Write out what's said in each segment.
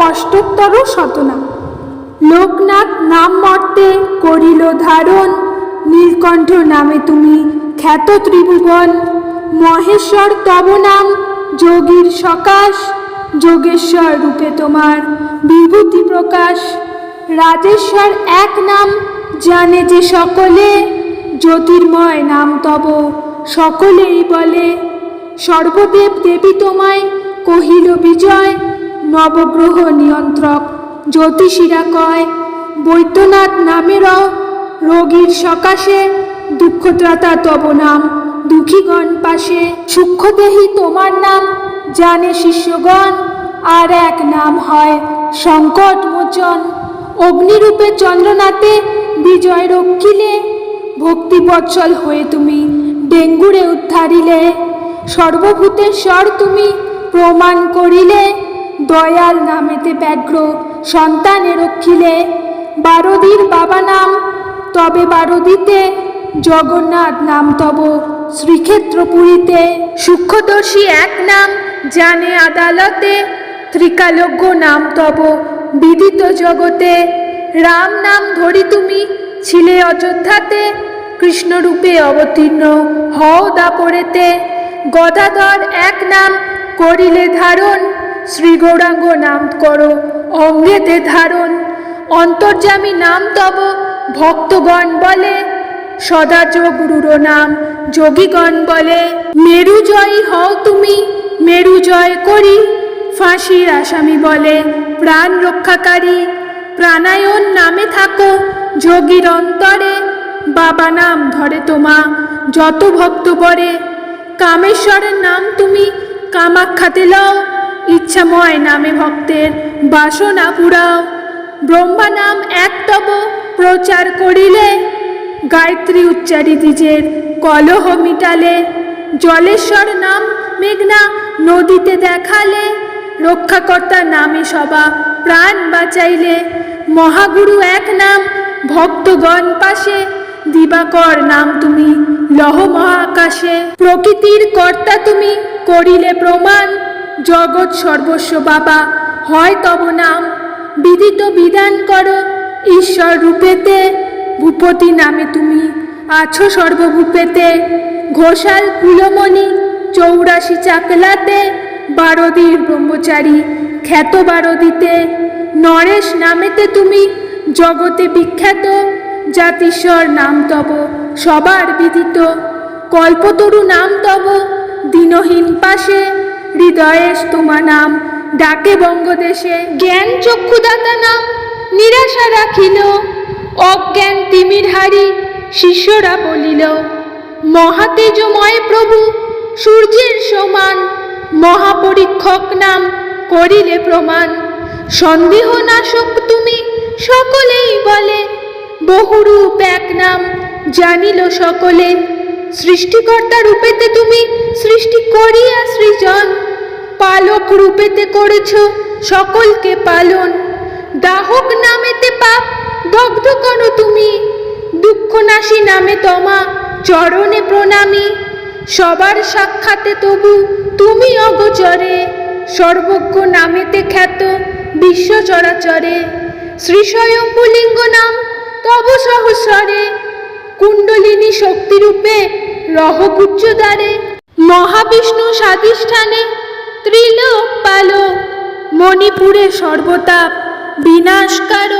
অষ্টোত্তর শতনাম লোকনাথ নাম মর্তে করিল ধারণ, নীলকণ্ঠ নামে তুমি খ্যাত ত্রিভুবন। মহেশ্বর তব নাম, যোগীর সকাশ, যোগেশ্বর রূপে তোমার বিভূতি প্রকাশ। রাজেশ্বর এক নাম, জানে যে সকলে, জ্যোতির্ময় নাম তব সকলেই বলে। সর্বদেব দেবী তোমায় কহিল বিজয় নবগ্রহ নিয়ন্ত্রক। জ্যোতিষীরা কয়, বৈদ্যনাথ নামেরও রোগীর সকাশে দুঃখত্রাতা তব নাম, দুঃখীগণ পাশে সূক্ষ্মদেহী তোমার নাম, জানে শিষ্যগণ আর এক নাম হয় সংকট মোচন অগ্নিরূপে চন্দ্রনাথে বিজয় রক্ষিলে, ভক্তিবৎসল হয়ে তুমি ডেঙ্গুরে উদ্ধারিলে। সর্বভূতের স্বর তুমি প্রমাণ করিলে দয়াল নামেতে ব্যগ্র সন্তানে রক্ষিলে বারদির বাবা নাম, তবে বারদিতে জগন্নাথ নাম তব। শ্রীক্ষেত্রপুরীতে সূক্ষ্মদর্শী এক নাম, জানে আদালতে ত্রিকালজ্ঞ নাম তব। বিদিত জগতে রাম নাম ধরি তুমি, ছিলে অযোধ্যাতে কৃষ্ণরূপে অবতীর্ণ। হও দাপরেতে, গদাধর এক নাম করিলে ধারণ শ্রী গৌরাঙ্গ নাম করো অঙ্গেতে ধারণ, অন্তর্যামী নাম তব, ভক্তগণ বলে সদাজ গুরুর নাম যোগীগণ বলে, মেরু জয়ী হও তুমি, মেরু জয় করি, ফাঁসির আসামি বলে, প্রাণ রক্ষাকারী প্রাণায়ন নামে থাকো, যোগীর অন্তরে, বাবা নাম ধরে তোমা, যত ভক্ত বরে কামেশ্বরের নাম তুমি, কামাখ্যাতে লও ইচ্ছাময় নামে ভক্তের বাসনা পুরাও। ব্রহ্মা নাম এক তব প্রচার করিলে, গায়ত্রী উচ্চারি দ্বিজের কলহ মিটালে, জলেশ্বর নাম মেঘনা নদীতে দেখালে, রক্ষাকর্তা নামে সবা প্রাণ বাঁচাইলে, মহাগুরু এক নাম ভক্তগণ পাশে, দিবাকর নাম তুমি লহ মহাকাশে। প্রকৃতির কর্তা তুমি করিলে প্রমাণ জগৎ সর্বস্ব বাবা, হয় তব নাম। বিদিত বিধান করো ঈশ্বর রূপেতে। ভূপতি নামে তুমি আছো সর্বভূপেতে। ঘোষাল কুলমণি চৌরাশি চাকলাতে বারদীর ব্রহ্মচারী খ্যাত বারদিতে। নরেশ নামেতে তুমি জগতে বিখ্যাত। জাতিস্বর নাম তব সবার বিদিত। কল্পতরু নাম তব দিনহীন পাশে। হৃদয়েশ তোমা নাম। ডাকে বঙ্গদেশে জ্ঞান চক্ষুদাতা নাম। নিরাশা রাখিল, অজ্ঞান তিমির হারি শিষ্যরা বলিল, মহাতেজময় প্রভু, সূর্যের সমান মহাপরীক্ষক নাম করিলে প্রমাণ। সন্দেহ নাশক তুমি সকলেই বলে, বহুরূপ এক নাম জানিল সকলে। সৃষ্টিকর্তা রূপেতে তুমি সৃষ্টি করিয়া সৃজন। পালক রূপেতে করেছ সকলকে পালন। দাহক নামেতে পাপ, দগ্ধ করো তুমি। দুঃখনাশী নামে তমা, চরণে প্রণামী। সবার সাক্ষাতে তবু তুমি অগচরে। সর্বজ্ঞ নামেতে খ্যাত বিশ্ব চরাচরে শ্রী স্বয়ম্ভুলিঙ্গ নাম তব সহস্বরে কুণ্ডলিনী শক্তিরূপে রহকুচ্চ দ্বারে। মহাবিষ্ণু স্বাধিষ্ঠানে ত্রিলোক পালক মণিপুরে সর্বতাপ বিনাশকার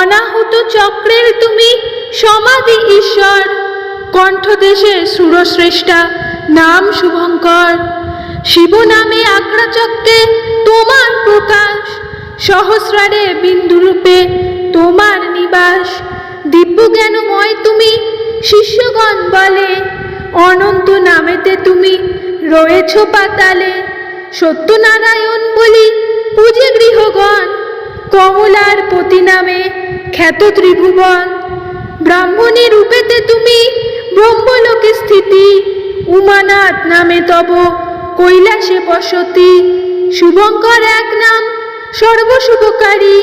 অনাহুত চক্রের তুমি সমাধি ঈশ্বর। কণ্ঠদেশের সুরশ্রেষ্ঠা, নাম শুভঙ্কর। শিব নামে আগ্রাচক্রে তোমার প্রকাশ। সহস্রারে বিন্দুরূপে তোমার নিবাস। দিব্য জ্ঞানময় তুমি শিষ্যগণ বলে। অনন্ত নামেতে তুমি রয়েছ পাতালে। সত্যনারায়ণ বলি, পূজে গৃহগণ, কমলার পতি নামে খ্যাত ত্রিভুবন। ব্রাহ্মণী রূপেতে তুমি ব্রহ্মলোকে স্থিতি, উমানাথ নামে তব কৈলাসে বসতি। শুভঙ্কর এক নাম, সর্বশুভকারী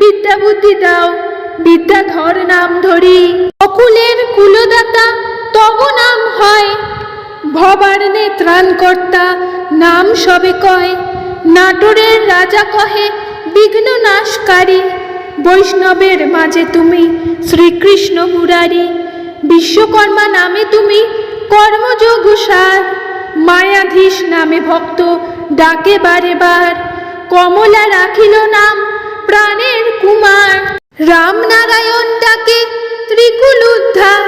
বিদ্যা বুদ্ধি দাও, বিদ্যাধর নাম ধরি। অকুলের কুলদাতা তব নাম হয়, ভবারণে ত্রাণকর্তা নাম সবে কয়? নাটোরের রাজা কহে, বিঘ্ন নাশকারী। বৈষ্ণবের মাঝে তুমি শ্রীকৃষ্ণ মুরারি। বিশ্বকর্মা নামে তুমি কর্মযোগ সার মায়াধীশ নামে ভক্ত ডাকে বারে বার। কমলা রাখিল নাম প্রাণের কুমার। রামনারায়ণ ডাকে ত্রিকুল উদ্ধার।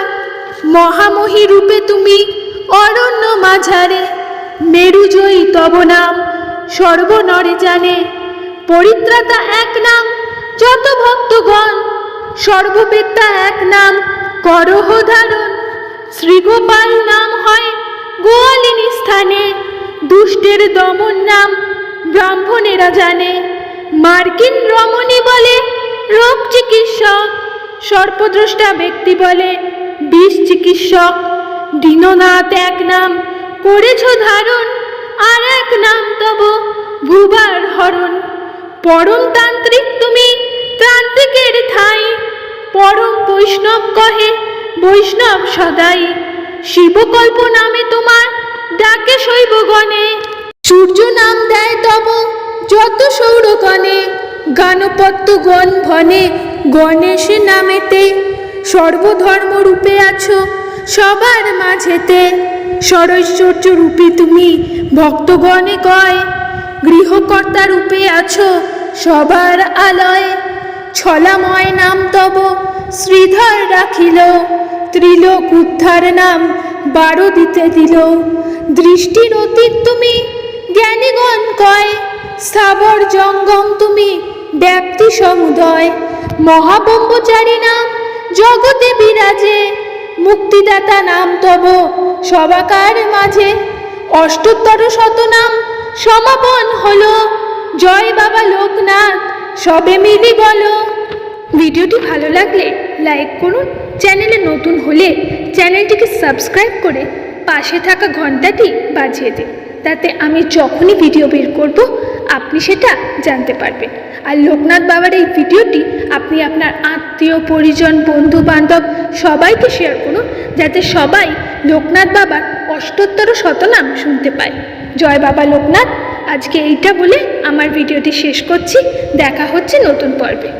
মহামহী রূপে তুমি অরণ্য মাঝারে। মেরুজয়ী তব নাম, সর্বনরে জানে। পরিত্রাতা এক নাম, যত ভক্তগণ, সর্ববেত্তা এক নাম, করহ ধারণ। শ্রীগোপাল নাম হয় গোয়ালিনী স্থানে, দুষ্টের দমন নাম ব্রাহ্মণেরা জানে। মার্কিন রমণী বলে রোগ চিকিৎসক, সর্পদ্রষ্টা ব্যক্তি বলে বিষ চিকিৎসক। দীননাথ এক নাম করেছ ধারণ, আর এক নাম তব ভুবার হরণ। পরম তান্ত্রিক তুমি তান্ত্রিকের ঠাই, পরম বৈষ্ণব কহে বৈষ্ণব সদাই। শিবকল্প নামে তোমার ডাকে শৈবগণে সূর্য নাম দেয় তব যত সৌরগণে গানপত্য গণ ভনে গণেশ নামেতে। সর্বধর্ম রূপে আছো সবার মাঝেতে। সরৈশ্বর্য রূপে তুমি, ভক্তগণে কয়, গৃহকর্তা রূপে আছো সবার আলয়। ছলাময় নাম তব, শ্রীধর রাখিল, ত্রিলোক উদ্ধার নাম বারো দিতে দিল। দৃষ্টির অতীত তুমি, জ্ঞানীগণ কয়, স্থাবর জঙ্গম তুমি, ব্যাপ্তি সমুদয়। মহাব্রহ্মচারী নাম, জগতে বিরাজে মুক্তিদাতা নাম তব সবাকার মাঝে অষ্টোত্তর শতনাম সমাপন হলো। জয় বাবা লোকনাথ, সবে মিলি বলো। ভিডিওটি ভালো লাগলে লাইক করুন। চ্যানেলে নতুন হলে চ্যানেলটিকে সাবস্ক্রাইব করে পাশে থাকা ঘন্টাটি বাজিয়ে দিন। তাতে আমি যখনই ভিডিও বের করব আপনি সেটা জানতে পারবেন। আর লোকনাথ বাবার এই ভিডিওটি আপনি আপনার আত্মীয়, পরিজন বন্ধু বান্ধব সবাইকে শেয়ার করুন, যাতে সবাই লোকনাথ বাবার অষ্টোত্তর শতনাম শুনতে পায়। জয় বাবা লোকনাথ। আজকে এইটা বলে আমার ভিডিওটি শেষ করছি। দেখা হচ্ছে নতুন পর্বে।